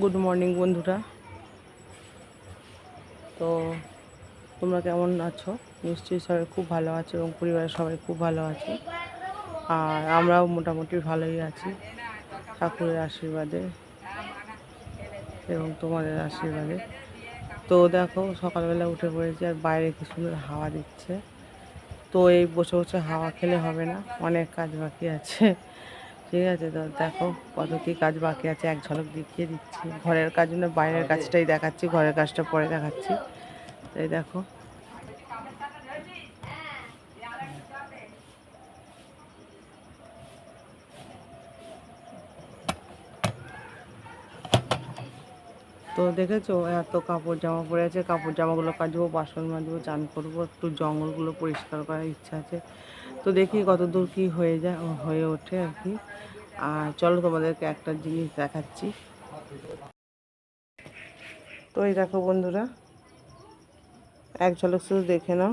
Good morning বন্ধুরা। তো তোমরা কেমন আছো? নিশ্চয়ই সবাই খুব ভালো আছো এবং পরিবারের সবাই খুব ভালো আছে। আর আমরাও মোটামুটি ভালোই আছি, ঠাকুরের আশীর্বাদে এবং তোমাদের আশীর্বাদে। তো দেখো, সকালবেলা উঠে পড়েছি আর বাইরে কি সুন্দর হাওয়া দিচ্ছে। তো এই বসে বসে হাওয়া খেলে হবে না, অনেক কাজ বাকি আছে। ঠিক আছে তো দেখো কত কী কাজ বাকি আছে এক ঝলক দেখিয়ে দিচ্ছি। ঘরের কাজ না বাইরের কাজটাই দেখাচ্ছি ঘরের কাজটা পরে দেখাচ্ছি। তাই দেখো। তো দেখেছ এত কাপড় জামা পরে আছে কাপড় জামাগুলো কাচবো বাসন মাজবো চান করব একটু জঙ্গলগুলো পরিষ্কার করার ইচ্ছা আছে। তো দেখি কত দূর কী হয়ে যায় হয়ে ওঠে আর কি। আর চলো তোমাদেরকে একটা জিনিস দেখাচ্ছি। তো এই দেখো বন্ধুরা, এক ঝলক শুধু দেখে নাও।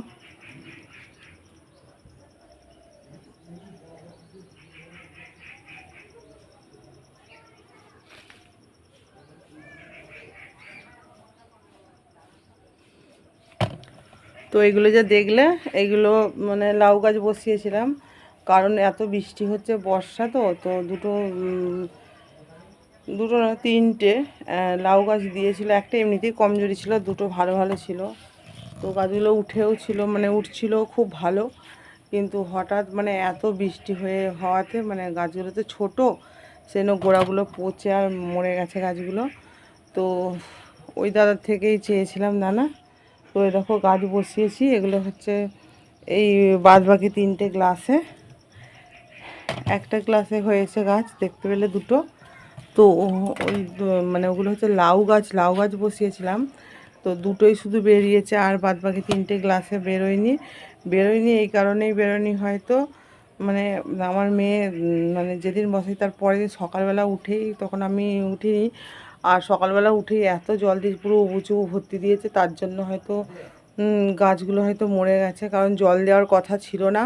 তো এগুলো যে দেখলে, এগুলো মানে লাউ গাছ বসিয়েছিলাম। কারণ এত বৃষ্টি হচ্ছে বর্ষা তো তো দুটো দুটো না তিনটে লাউ গাছ দিয়েছিল। একটা এমনিতেই কমজোরি ছিল, দুটো ভালো ভালো ছিল। তো গাছগুলো উঠেও ছিল মানে উঠছিল খুব ভালো। কিন্তু হঠাৎ মানে এত বৃষ্টি হয়ে হওয়াতে মানে গাছগুলো তো ছোটো, সেজন্য গোড়াগুলো পচে আর মরে গেছে গাছগুলো। তো ওই দাদার থেকেই চেয়েছিলাম, দানা তো দেখো গাছ বসিয়েছি, এগুলো হচ্ছে এই বাদ বাকি তিনটে গ্লাসে। একটা গ্লাসে হয়েছে গাছ, দেখতে পেলে দুটো। তো ওই মানে ওগুলো হচ্ছে লাউ গাছ লাউ গাছ বসিয়েছিলাম। তো দুটোই শুধু বেরিয়েছে, আর বাদ বাকি তিনটে গ্লাসে বেরোয়নি। বেরোয়নি এই কারণেই বেরোয়নি হয়তো। মানে আমার মেয়ে মানে যেদিন বসে, তার পরের দিন সকালবেলা উঠেই, তখন আমি উঠিনি। আর সকালবেলা উঠেই এত জল দিয়ে পুরো উঁচু ভর্তি দিয়েছে, তার জন্য হয়তো গাছগুলো হয়তো মরে গেছে, কারণ জল দেওয়ার কথা ছিল না।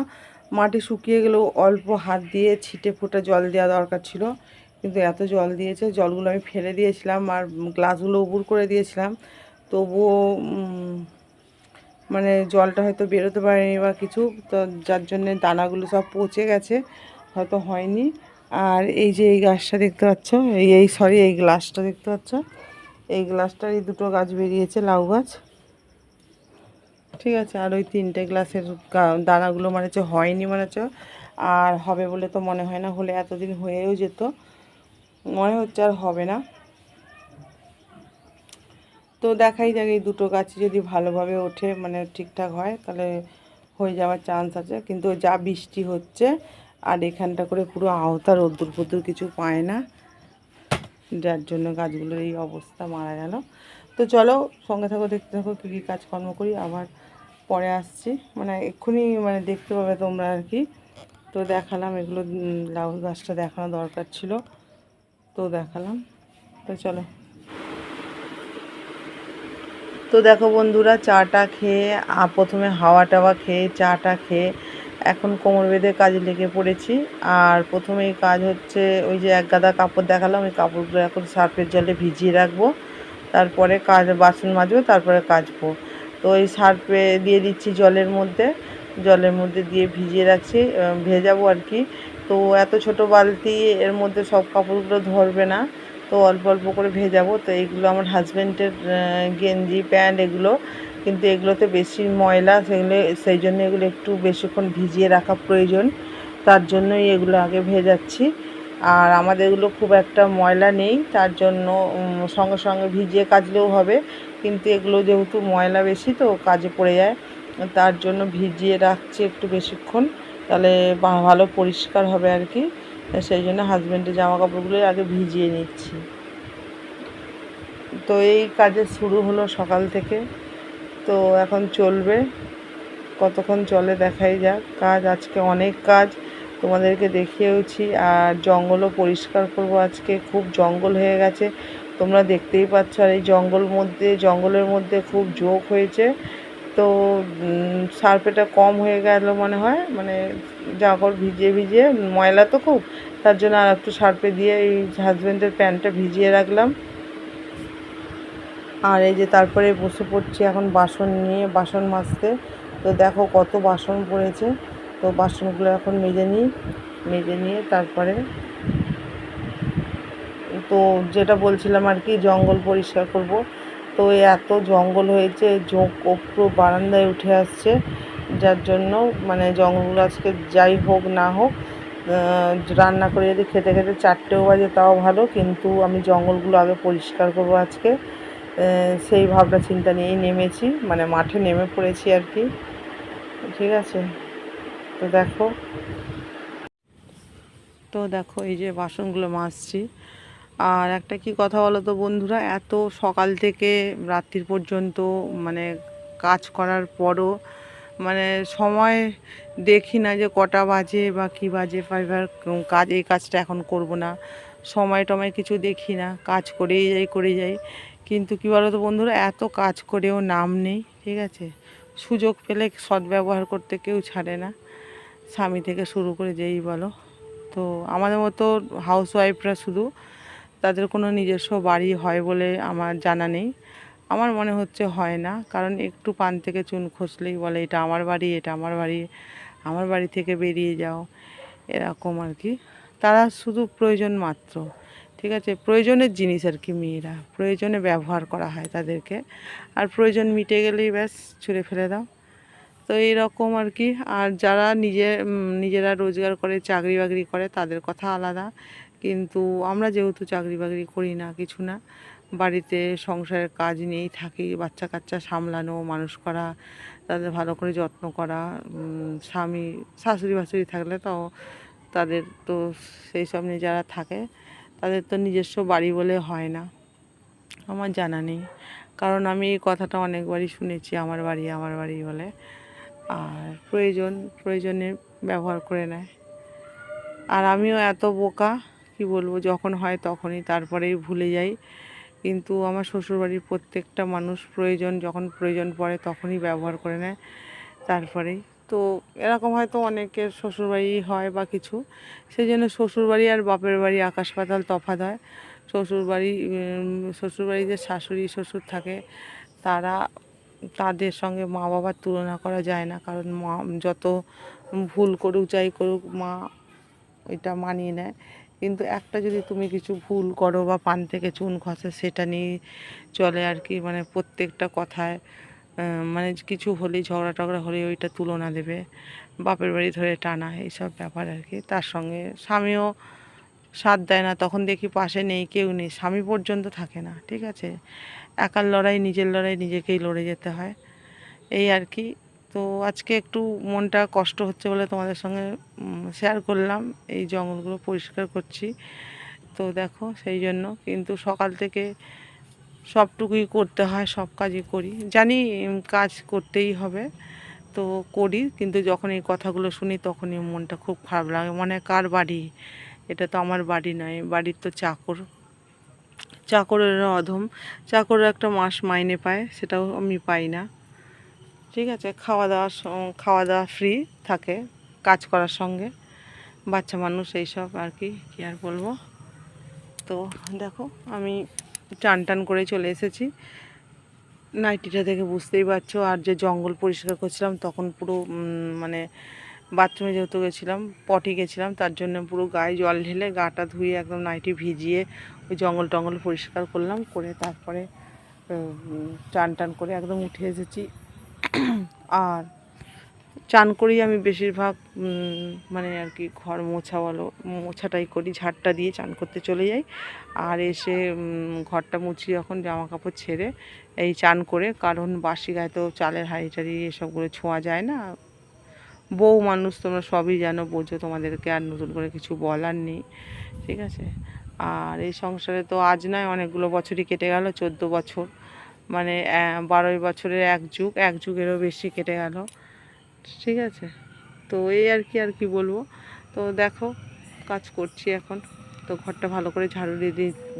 মাটি শুকিয়ে গেলেও অল্প হাত দিয়ে ছিটে ফোটা জল দেওয়া দরকার ছিল, কিন্তু এত জল দিয়েছে, জলগুলো আমি ফেলে দিয়েছিলাম আর গ্লাসগুলো উবুর করে দিয়েছিলাম। তবুও মানে জলটা হয়তো বেরোতে পারেনি বা কিছু, তো যার জন্যে দানাগুলো সব পচে গেছে, হয়তো হয়নি। আর এই যে এই গাছটা দেখতে পাচ্ছ? এই এই সরি এই গ্লাসটা দেখতে পাচ্ছ? এই গ্লাসটার এই দুটো গাছ বেরিয়েছে, লাউ গাছ। ঠিক আছে, আর ওই তিনটে গ্লাসের দানাগুলো মানে হচ্ছে হয়নি মানে হচ্ছে, আর হবে বলে তো মনে হয় না, হলে এতদিন হয়েও যেত। মনে হচ্ছে আর হবে না। তো দেখাই যাক, এই দুটো গাছ যদি ভালোভাবে ওঠে মানে ঠিকঠাক হয়, তাহলে হয়ে যাওয়ার চান্স আছে। কিন্তু যা বৃষ্টি হচ্ছে আর এখানটা করে পুরো আওতা, রোদ্দুর ফদ্দুর কিছু পায় না। যার জন্য গাছগুলোর এই অবস্থা মারা গেল। তো চলো, সঙ্গে থাকো, দেখতে থাকো, কী কী কাজকর্ম করি। আবার পরে আসছি। মানে এক্ষুনি মানে দেখতে পাবে তোমরা আর কি। তো দেখালাম এগুলো লাউ গাছটা দেখানো দরকার ছিল। তো দেখালাম। তো চলো। তো দেখো বন্ধুরা চাটা খেয়ে প্রথমে হাওয়া টাওয়া খেয়ে চাটা খেয়ে এখন কোমর বেঁধে কাজে লেগে পড়েছি। আর প্রথমেই কাজ হচ্ছে ওই যে এক গাদা কাপড় দেখালাম, ওই কাপড়গুলো এখন সার্ফের জলে ভিজিয়ে রাখব। তারপরে কাজ, বাসন মাজবো, তারপরে কাচবো তো এই সার্ফে দিয়ে দিচ্ছি জলের মধ্যে। জলের মধ্যে দিয়ে ভিজিয়ে রাখছি ভেজাবো আর কি। তো এত ছোট বালতি, এর মধ্যে সব কাপড়গুলো ধরবে না। তো অল্প অল্প করে ভেজাবো। তো এইগুলো আমার হাজব্যান্ডের গেঞ্জি, প্যান্ট এগুলো কিন্তু এগুলোতে বেশি ময়লা সেগুলো সেই জন্য এগুলো একটু বেশিক্ষণ ভিজিয়ে রাখা প্রয়োজন। তার জন্যই এগুলো আগে ভেজাচ্ছি। আর আমাদের এগুলো খুব একটা ময়লা নেই, তার জন্য সঙ্গে সঙ্গে ভিজিয়ে কাচলেও হবে। কিন্তু এগুলো যেহেতু ময়লা বেশি তো কাজে পড়ে যায়, তার জন্য ভিজিয়ে রাখছি একটু বেশিক্ষণ। তাহলে ভালো পরিষ্কার হবে আর কি। সেই জন্য হাজব্যান্ডের জামা কাপড়গুলোই আগে ভিজিয়ে নিচ্ছি। তো এই কাজে শুরু হলো সকাল থেকে। তো এখন চলবে। কতক্ষণ চলে দেখাই যাক। কাজ আজকে অনেক কাজ তোমাদেরকে দেখিয়েওছি। আর জঙ্গলও পরিষ্কার করব আজকে। খুব জঙ্গল হয়ে গেছে। তোমরা দেখতেই পাচ্ছ আর এই জঙ্গল মধ্যে জঙ্গলের মধ্যে খুব যোগ হয়েছে। তো উম, সার্ফেটা কম হয়ে গেল মনে হয়। মানে জাগর ভিজিয়ে ভিজিয়ে ময়লা তো খুব। তার জন্য আর একটু সার্ফে দিয়ে এই হাজব্যান্ডের প্যান্টটা ভিজিয়ে রাখলাম। আর এই যে তারপরে বসে পড়ছি এখন বাসন নিয়ে, বাসন মাজতে। তো দেখো কত বাসন পড়েছে। তো বাসনগুলো এখন মেজে নিই, মেজে নিয়ে তারপরে তো যেটা বলছিলাম আর কি, জঙ্গল পরিষ্কার করব। তো এত জঙ্গল হয়েছে জোঁক পুরো বারান্দায় উঠে আসছে। যার জন্য মানে জঙ্গলগুলো আজকে যাই হোক না হোক রান্না করে যদি খেতে খেতে চারটেও বাজে তাও ভালো। কিন্তু আমি জঙ্গলগুলো আগে পরিষ্কার করব আজকে। সেই ভাবনা চিন্তা নিয়েই নেমেছি মানে মাঠে নেমে পড়েছি আর কি। ঠিক আছে, তো দেখো। তো দেখো, এই যে বাসনগুলো মাজছি। আর একটা কি কথা বলো তো বন্ধুরা, এত সকাল থেকে রাত্রির পর্যন্ত মানে কাজ করার পরও মানে সময় দেখি না যে কটা বাজে বা কি বাজে, ফাইবার কাজ, এই কাজটা এখন করব না। সময় টময় কিছু দেখি না, কাজ করেই যাই করে যাই। কিন্তু কী বলো তো বন্ধুরা, এত কাজ করেও নাম নেই, ঠিক আছে? সুযোগ পেলে সদ্ব্যবহার করতে কেউ ছাড়ে না। স্বামী থেকে শুরু করে যেই বলো। তো আমাদের মতো হাউসওয়াইফরা শুধু তাদের কোনো নিজস্ব বাড়ি হয় বলে আমার জানা নেই। আমার মনে হচ্ছে হয় না, কারণ একটু পান থেকে চুন খসলেই বলে, এটা আমার বাড়ি, এটা আমার বাড়ি আমার বাড়ি থেকে বেরিয়ে যাও। এরকম আর কি। তারা শুধু প্রয়োজন মাত্র। ঠিক আছে? প্রয়োজনের জিনিস আর কি মেয়েরা। প্রয়োজনে ব্যবহার করা হয় তাদেরকে। আর প্রয়োজন মিটে গেলেই ব্যাস ছুঁড়ে ফেলে দাও। তো এইরকম আর কি। আর যারা নিজে নিজেরা রোজগার করে, চাকরি বাকরি করে, তাদের কথা আলাদা। কিন্তু আমরা যেহেতু চাকরি বাকরি করি না, কিছু না, বাড়িতে সংসারের কাজ নিয়েই থাকি বাচ্চা কাচ্চা সামলানো, মানুষ করা, তাদের ভালো করে যত্ন করা স্বামী শাশুড়ি বাশুড়ি থাকলে তো তাদের তো সেই সব নিয়ে যারা থাকে তাদের তো নিজস্ব বাড়ি বলে হয় না। আমার জানা নেই। কারণ আমি এই কথাটা অনেকবারই শুনেছি, আমার বাড়ি আমার বাড়ি বলে। আর প্রয়োজন, প্রয়োজনে ব্যবহার করে নেয়। আর আমিও এত বোকা, কি বলব, যখন হয় তখনই তারপরেই ভুলে যাই। কিন্তু আমার শ্বশুরবাড়ির প্রত্যেকটা মানুষ প্রয়োজন, যখন প্রয়োজন পড়ে তখনই ব্যবহার করে নেয়। তারপরেই তো এরকম হয়তো অনেকের শ্বশুরবাড়ি হয় বা কিছু। সেই জন্য শ্বশুরবাড়ি আর বাপের বাড়ি আকাশ পাতাল তফাৎ হয়। শ্বশুরবাড়ি শ্বশুরবাড়ি যে শাশুড়ি, শ্বশুর থাকে, তারা তাদের সঙ্গে মা বাবার তুলনা করা যায় না। কারণ মা যত ভুল করুক, যাই করুক, মা এটা মানিয়ে নেয়। কিন্তু একটা যদি তুমি কিছু ভুল করো বা পান থেকে চুন খসে, সেটা নিয়ে চলে আর কি মানে প্রত্যেকটা কথায় মানে কিছু হলে ঝগড়া টগড়া হলে ওইটা তুলনা দেবে, বাপের বাড়ি ধরে টানা এইসব ব্যাপার আর কি। তার সঙ্গে স্বামীও সাথ দেয় না, তখন দেখি পাশে নেই, কেউ নেই, স্বামী পর্যন্ত থাকে না, ঠিক আছে? একার লড়াই, নিজের লড়াই, নিজেকেই লড়ে যেতে হয়। এই আর কি। তো আজকে একটু মনটা কষ্ট হচ্ছে বলে তোমাদের সঙ্গে শেয়ার করলাম, এই জঙ্গলগুলো পরিষ্কার করছি। তো দেখো, সেই জন্য কিন্তু সকাল থেকে সবটুকুই করতে হয়, সব কাজই করি। জানি কাজ করতেই হবে, তো করি। কিন্তু যখন এই কথাগুলো শুনি তখনই মনটা খুব খারাপ লাগে। মানে কার বাড়ি? এটা তো আমার বাড়ি নয়, বাড়ির তো চাকর। চাকরের অধম। চাকরের একটা মাস মাইনে পায়, সেটাও আমি পাই না। ঠিক আছে, খাওয়া দাওয়া খাওয়া দাওয়া ফ্রি থাকে, কাজ করার সঙ্গে। বাচ্চা মানুষ এইসব আর কি, কী আর বলব? তো দেখো, আমি টান টান করে চলে এসেছি। নাইটিটা দেখে বুঝতেই পারছ, আর যে জঙ্গল পরিষ্কার করছিলাম তখন পুরো মানে বাথরুমে যেহেতু গেছিলাম, পটি গেছিলাম, তার জন্য পুরো গায়ে জল ঢেলে গাটা ধুয়ে একদম নাইটি ভিজিয়ে ওই জঙ্গল টঙ্গল পরিষ্কার করলাম, করে তারপরে টান টান করে একদম উঠে এসেছি। আর চান করেই আমি বেশিরভাগ মানে আর কি ঘর মোছা বলো, মোছাটাই করি, ঝাড়টা দিয়ে চান করতে চলে যাই। আর এসে ঘরটা মুছি যখন জামা কাপড় ছেড়ে এই চান করে, কারণ বাসি গায়ে তো চালের হাঁড়ি টাড়ি এসবগুলো ছোঁয়া যায় না। বউ মানুষ তোমরা সবই জানো, বোঝো তোমাদেরকে, আর নতুন করে কিছু বলার নেই, ঠিক আছে? আর এই সংসারে তো আজ নয়, অনেকগুলো বছরই কেটে গেল, চোদ্দ বছর। মানে বারোই বছরের এক যুগ, এক যুগেরও বেশি কেটে গেল। ঠিক আছে? তো এই আর কি আর কি বলব? তো দেখো কাজ করছি এখন। তো ঘরটা ভালো করে ঝাড়ু দিয়ে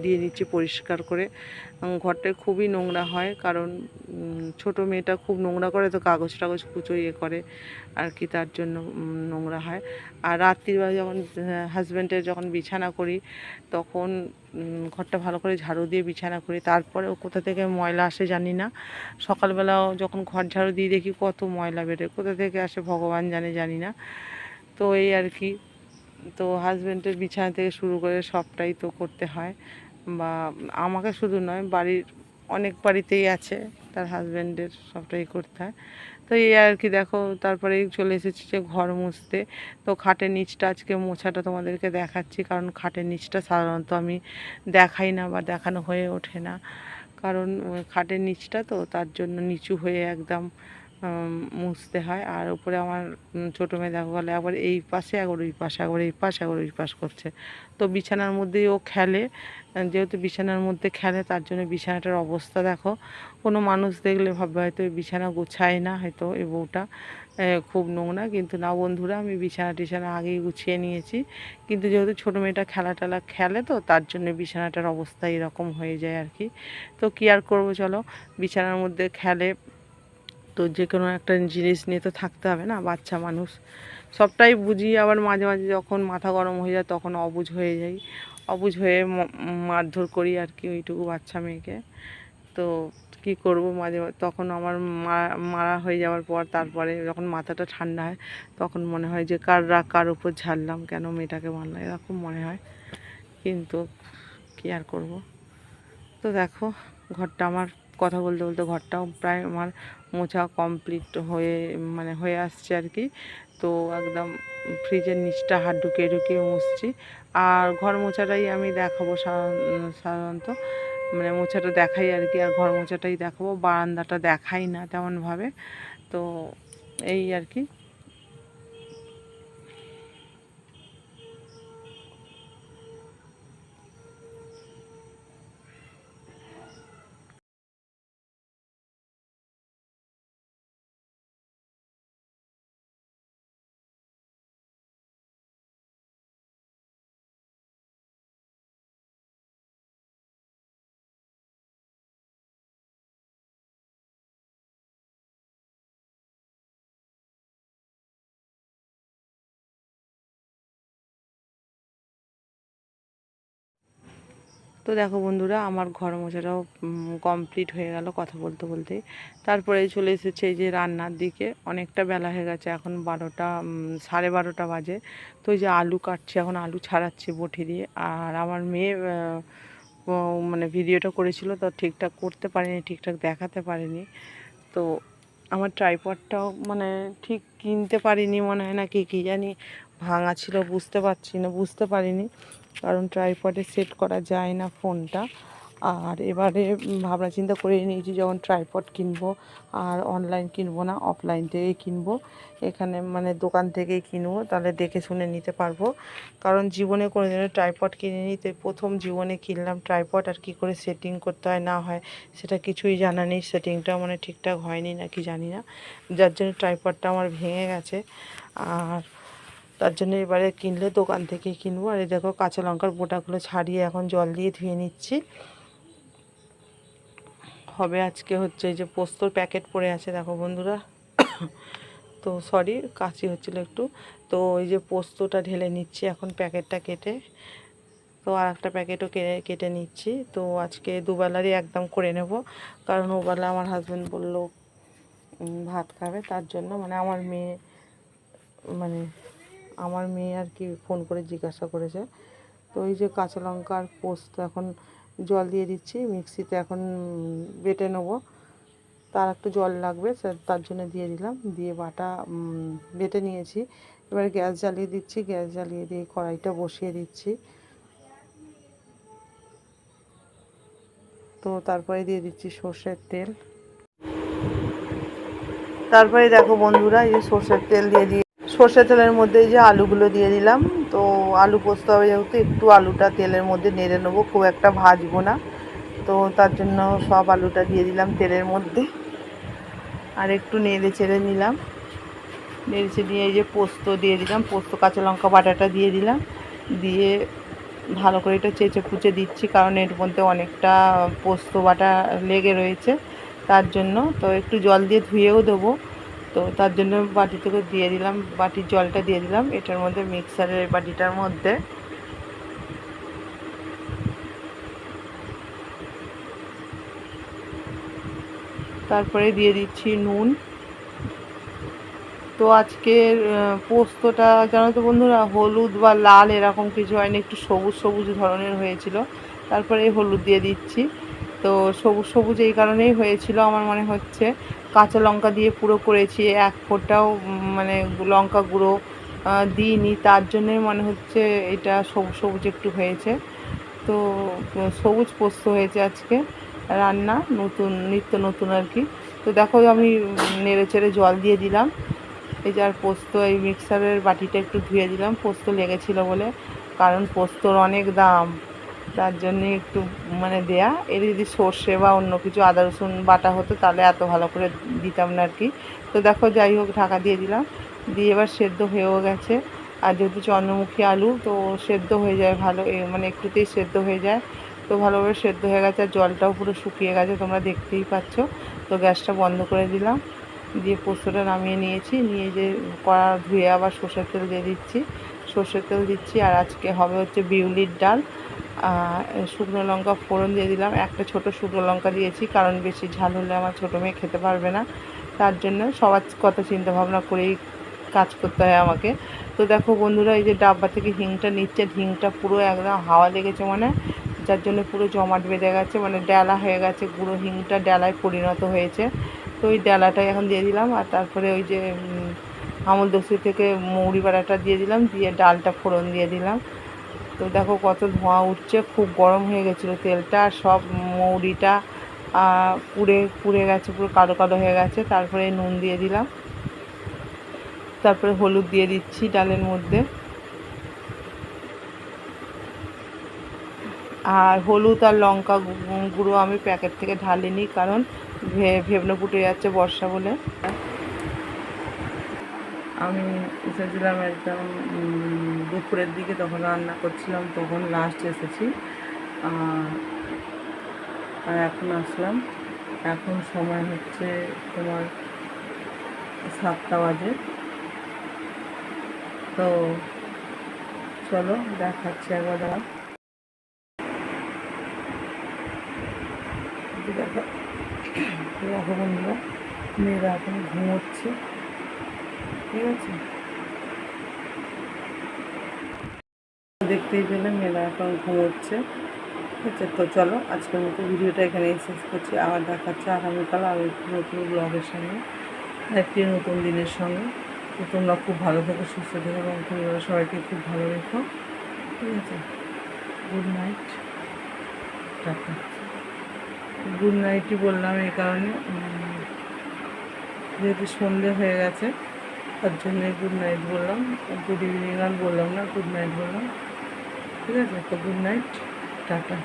দিয়ে নিচ্ছি পরিষ্কার করে। ঘরটা খুবই নোংরা হয় কারণ ছোট মেয়েটা খুব নোংরা করে তো কাগজ টাগজ কুচো ইয়ে করে আর কি তার জন্য নোংরা হয়। আর রাত্রিবেলা যখন হাজব্যান্ডের যখন বিছানা করি তখন ঘরটা ভালো করে ঝাড়ু দিয়ে বিছানা করি। তারপরে ও কোথা থেকে ময়লা আসে জানি না। সকালবেলাও যখন ঘর ঝাড়ু দিয়ে দেখি কত ময়লা বেরোয়, কোথা থেকে আসে ভগবান জানে জানি না। তো এই আর কি। তো হাজব্যান্ডের বিছানা থেকে শুরু করে সবটাই তো করতে হয়। বা আমাকে শুধু নয়, বাড়ির অনেক বাড়িতেই আছে, তার হাজব্যান্ডের সবটাই করতে হয়। তো এই আর কি দেখো, তারপরে চলে এসেছি যে ঘর মুছতে। তো খাটের নিচটা আজকে মোছাটা তোমাদেরকে দেখাচ্ছি, কারণ খাটের নিচটা সাধারণত আমি দেখাই না বা দেখানো হয়ে ওঠে না। কারণ খাটের নিচটা তো তার জন্য নিচু হয়ে একদম মুছতে হয়। আর উপরে আমার ছোটো মেয়ে দেখো গেলে একবার এই পাশে একবার ওই পাশে একবার এই পাশে একবার ওই পাশ করছে। তো বিছানার মধ্যেই ও খেলে। যেহেতু বিছানার মধ্যে খেলে, তার জন্য বিছানাটার অবস্থা দেখো। কোনো মানুষ দেখলে ভাববে হয়তো বিছানা গোছায় না, হয়তো এই বউটা খুব নোংরা। কিন্তু না বন্ধুরা, আমি বিছানা টিছানা আগেই গুছিয়ে নিয়েছি। কিন্তু যেহেতু ছোটো মেয়েটা খেলা টেলা খেলে তো, তার জন্য বিছানাটার অবস্থা এরকম হয়ে যায় আর কি। তো কী আর করব চলো? বিছানার মধ্যে খেলে তো যে কোনো একটা জিনিস নিয়ে তো থাকতে হবে না, বাচ্চা মানুষ। সবটাই বুঝি, আবার মাঝে মাঝে যখন মাথা গরম হয়ে যায় তখন অবুঝ হয়ে যাই। অবুঝ হয়ে মারধর করি আর কি ওইটুকু বাচ্চা মেয়েকে। তো কি করব মাঝে তখন আমার মারা হয়ে যাওয়ার পর তারপরে যখন মাথাটা ঠান্ডা হয় তখন মনে হয় যে কার রাগ কার উপর ঝাড়লাম, কেন মেয়েটাকে মারলাম, এরকম মনে হয়। কিন্তু কি আর করব? তো দেখো ঘরটা আমার কথা বলতে বলতে ঘরটাও প্রায় আমার মোছা কমপ্লিট হয়ে মানে হয়ে আসছে আর কি। তো একদম ফ্রিজের নিচটা হাত ঢুকিয়ে ঢুকিয়ে মুছছি। আর ঘর মোছাটাই আমি দেখাবো সাধারণত। মানে মোছাটা দেখাই আর কি, আর ঘর মোছাটাই দেখাবো। বারান্দাটা দেখাই না তেমনভাবে। তো এই আর কি। তো দেখো বন্ধুরা, আমার ঘর মোছাটাও কমপ্লিট হয়ে গেল কথা বলতে বলতে। তারপরে চলে এসেছে এই যে রান্নার দিকে। অনেকটা বেলা হয়ে গেছে, এখন বারোটা সাড়ে বারোটা বাজে। তো এই যে আলু কাটছে, এখন আলু ছাড়াচ্ছে বটি দিয়ে। আর আমার মেয়ে মানে ভিডিওটা করেছিল, তো ঠিকঠাক করতে পারিনি, ঠিকঠাক দেখাতে পারিনি। তো আমার ট্রাইপডটাও মানে ঠিক কিনতে পারিনি মনে হয় না কি কী জানি, ভাঙা ছিল, বুঝতে পারছি না, বুঝতে পারিনি। কারণ ট্রাইপডে সেট করা যায় না ফোনটা। আর এবারে ভাবনা চিন্তা করে নিয়েছি যখন ট্রাইপড কিনবো, আর অনলাইন কিনবো না অফলাইন থেকেই কিনবো। এখানে মানে দোকান থেকেই কিনবো, তাহলে দেখে শুনে নিতে পারব। কারণ জীবনে কোনো দিনও ট্রাইপড কিনে নিতে প্রথম জীবনে কিনলাম ট্রাইপড আর কি করে সেটিং করতে হয়, না হয় সেটা কিছুই জানা নেই। সেটিংটা মানে ঠিকঠাক হয়নি নাকি জানি না। যার জন্য ট্রাইপডটা আমার ভেঙে গেছে। আর তার জন্য এবারে কিনলে দোকান থেকেই কিনবো। আর এই দেখো কাঁচা লঙ্কার বোটাগুলো ছাড়িয়ে এখন জল দিয়ে ধুয়ে নিচ্ছি। হবে আজকে হচ্ছে যে পোস্তর প্যাকেট পড়ে আছে, দেখো বন্ধুরা। তো সরি, কাশি হচ্ছিল একটু। তো ওই যে পোস্তটা ঢেলে নিচ্ছি এখন প্যাকেটটা কেটে। তো আর একটা প্যাকেটও কেটে কেটে নিচ্ছি। তো আজকে দুবেলারই একদম করে নেব। কারণ ওবেলা আমার হাজব্যান্ড বলল ভাত খাবে। তার জন্য মানে আমার মেয়ে মানে আমার মেয়ে আর কি ফোন করে জিজ্ঞাসা করেছে। তো ওই যে কাঁচা লঙ্কা আর পোস্ত এখন জল দিয়ে দিচ্ছি, মিক্সিতে এখন বেটে নেব। তার একটু জল লাগবে তার জন্য দিয়ে দিলাম। দিয়ে বাটা বেটে নিয়েছি। এবারে গ্যাস জ্বালিয়ে দিচ্ছি, গ্যাস জ্বালিয়ে দিয়ে কড়াইটা বসিয়ে দিচ্ছি। তো তারপরে দিয়ে দিচ্ছি সর্ষের তেল। তারপরে দেখো বন্ধুরা, এই সর্ষের তেল দিয়ে দিয়ে সর্ষের তেলের মধ্যে যে আলুগুলো দিয়ে দিলাম। তো আলু পোস্ত হবে যেহেতু, একটু আলুটা তেলের মধ্যে নেড়ে নেব, খুব একটা ভাজবো না। তো তার জন্য সব আলুটা দিয়ে দিলাম তেলের মধ্যে। আর একটু নেড়ে চেড়ে নিলাম। নেড়ে চেড়ে নিয়ে এই যে পোস্ত দিয়ে দিলাম, পোস্ত, কাঁচা লঙ্কা, বাটাটা দিয়ে দিলাম। দিয়ে ভালো করে এটা চেঁচে কুচে দিচ্ছি, কারণ এর মধ্যে অনেকটা পোস্ত বাটা লেগে রয়েছে। তার জন্য তো একটু জল দিয়ে ধুয়েও দেবো। তো তার জন্য বাটি থেকে দিয়ে দিলাম, বাটির জলটা দিয়ে দিলাম, এটার মধ্যে মিক্সারের বাটিটার মধ্যে। তারপরে দিয়ে দিচ্ছি নুন। তো আজকের পোস্তটা, জানো তো বন্ধুরা, হলুদ বা লাল এরকম কিছু হয়নি, একটু সবুজ সবুজ ধরনের হয়েছিল। তারপরে হলুদ দিয়ে দিচ্ছি। তো সবুজ সবুজ এই কারণেই হয়েছিল, আমার মনে হচ্ছে। কাঁচা লঙ্কা দিয়ে পুরো করেছি, এক ফোঁটাও মানে লঙ্কা গুঁড়ো দিইনি। তার জন্যে মনে হচ্ছে এটা সবুজ সবুজ একটু হয়েছে। তো, সবুজ পোস্ত হয়েছে আজকে রান্না, নতুন, নিত্য নতুন আর কি। তো দেখো, আমি নেড়ে চেড়ে জল দিয়ে দিলাম। এই যে আর পোস্ত, এই মিক্সারের বাটিটা একটু ধুয়ে দিলাম। পোস্ত লেগেছিলো বলে, কারণ পোস্তর অনেক দাম। তার জন্যে একটু মানে দেয়া। এর যদি সর্ষে বা অন্য কিছু আদা, রসুন বাটা হতো তাহলে এত ভালো করে দিতাম না আর কি। তো দেখো, যাই হোক, ঢাকা দিয়ে দিলাম। দিয়ে এবার সেদ্ধ হয়েও গেছে। আর যেহেতু চন্দ্রমুখী আলু, তো সেদ্ধ হয়ে যায় ভালো মানে একটুতেই সেদ্ধ হয়ে যায়। তো ভালোভাবে সেদ্ধ হয়ে গেছে, আর জলটাও পুরো শুকিয়ে গেছে, তোমরা দেখতেই পাচ্ছ। তো গ্যাসটা বন্ধ করে দিলাম। দিয়ে পোস্তটা নামিয়ে নিয়েছি। নিয়ে যে কড়া ধুয়ে আবার সর্ষের তেল দিয়ে দিচ্ছি। সর্ষের তেল দিচ্ছি, আর আজকে হবে হচ্ছে বিউলির ডাল। শুকনো লঙ্কা ফোড়ন দিয়ে দিলাম। একটা ছোট শুকনো লঙ্কা দিয়েছি, কারণ বেশি ঝাল হলে আমার ছোটো মেয়ে খেতে পারবে না। তার জন্য সবার কথা চিন্তা ভাবনা করেই কাজ করতে হয় আমাকে। তো দেখো বন্ধুরা, এই যে ডাব্বা থেকে হিংটা নিচ্ছে, হিংটা পুরো একদম হাওয়া লেগেছে মানে। যার জন্য পুরো জমাট বেঁধে গেছে মানে ডেলা হয়ে গেছে, গুঁড়ো হিংটা ডেলায় পরিণত হয়েছে। তো ওই ডেলাটাই এখন দিয়ে দিলাম, আর তারপরে ওই যে আমল দস্তি থেকে মৌরি বাড়াটা দিয়ে দিলাম, দিয়ে ডালটা ফোড়ন দিয়ে দিলাম। তো দেখো কত ধোঁয়া উঠছে, খুব গরম হয়ে গেছিল তেলটা, আর সব মৌরিটা পুড়ে পুড়ে গেছে, পুরো কালো কালো হয়ে গেছে, তারপরে নুন দিয়ে দিলাম। তারপরে হলুদ দিয়ে দিচ্ছি ডালের মধ্যে। আর হলুদ আর লঙ্কা গুঁড়ো আমি প্যাকেট থেকে ঢালিনি, কারণ ভেবনো ফুটে যাচ্ছে বর্ষা বলে। আমি এসেছিলাম একদম দুপুরের দিকে তখন রান্না করছিলাম, তখন লাস্ট এসেছি। আর এখন আসলাম। এখন সময় হচ্ছে তোমার সাতটা বাজে। তো চলো, দেখাচ্ছি একবার দাঁড়া দেখো দেখো বন্ধুরা, মেয়েরা এখন ঘুমোচ্ছে। ঠিক আছে। দেখতেই পেলাম মেলা এখন ঘুমোচ্ছে। ঠিক আছে, তো চলো আজকের মতো ভিডিওটা এখানে শেষ করছি। আবার দেখাচ্ছে আগামীকাল আর একটি নতুন ব্লগের সঙ্গে, একটি নতুন দিনের সঙ্গে। তো তোমরা খুব ভালো থেকো, সুস্থ থেকো এবং পরিবারের সবাইকে খুব ভালো রেখো। ঠিক আছে? Good night tata. গুড নাইটই বললাম এই কারণে। যেহেতু সন্ধে হয়ে গেছে তার জন্য গুড নাইট বললাম। গুড ইভিনিং আর বললাম না গুড নাইট বললাম। ঠিক আছে? তো গুড নাইট টাটা।